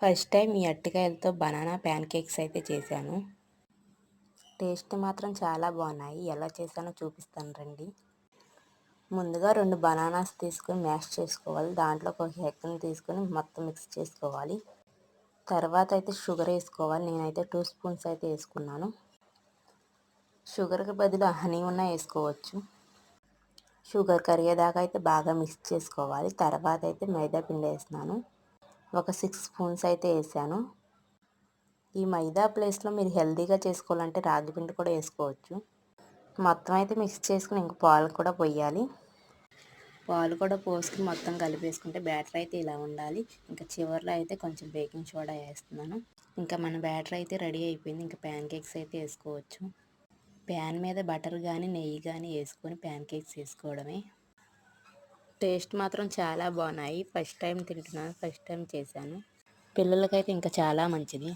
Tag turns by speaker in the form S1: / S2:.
S1: First time ఈ అరటికాయలతో banana pan cakes అయితే చేశాను. టేస్ట్ మాత్రం చాలా బాగున్నాయి. ఎలా చేశానో చూపిస్తాను రండి. ముందుగా రెండు బనానాస్ తీసుకొని మ్యాష్ చేసుకోవాలి. దాంట్లో ఒక హెక్కను తీసుకొని మొత్తం మిక్స్ చేసుకోవాలి. తర్వాత అయితే షుగర్ వేసుకోవాలి. నేనైతే టూ స్పూన్స్ అయితే వేసుకున్నాను. షుగర్కి బదులు హనీ ఉన్న వేసుకోవచ్చు. షుగర్ కరిగేదాకా అయితే బాగా మిక్స్ చేసుకోవాలి. తర్వాత అయితే మైదా పిండి వేస్తున్నాను. ఒక సిక్స్ స్పూన్స్ అయితే వేసాను. ఈ మైదా ప్లేస్లో మీరు హెల్తీగా చేసుకోవాలంటే రాగి పిండి కూడా వేసుకోవచ్చు. మొత్తం అయితే మిక్స్ చేసుకుని ఇంక పాలు కూడా పోయాలి. పాలు కూడా పోసుకుని మొత్తం కలిపేసుకుంటే బ్యాటర్ అయితే ఇలా ఉండాలి. ఇంకా చివరిలో అయితే కొంచెం బేకింగ్ సోడా వేస్తున్నాను. ఇంకా మన బ్యాటర్ అయితే రెడీ అయిపోయింది. ఇంకా ప్యాన్ కేక్స్ అయితే వేసుకోవచ్చు. ప్యాన్ మీద బటర్ కానీ నెయ్యి కానీ వేసుకొని ప్యాన్ కేక్స్ వేసుకోవడమే. టేస్ట్ మాత్రం చాలా బాగున్నాయి. ఫస్ట్ టైం తింటున్నాను ఫస్ట్ టైం చేశాను. పిల్లలకైతే ఇంకా చాలా మంచిది.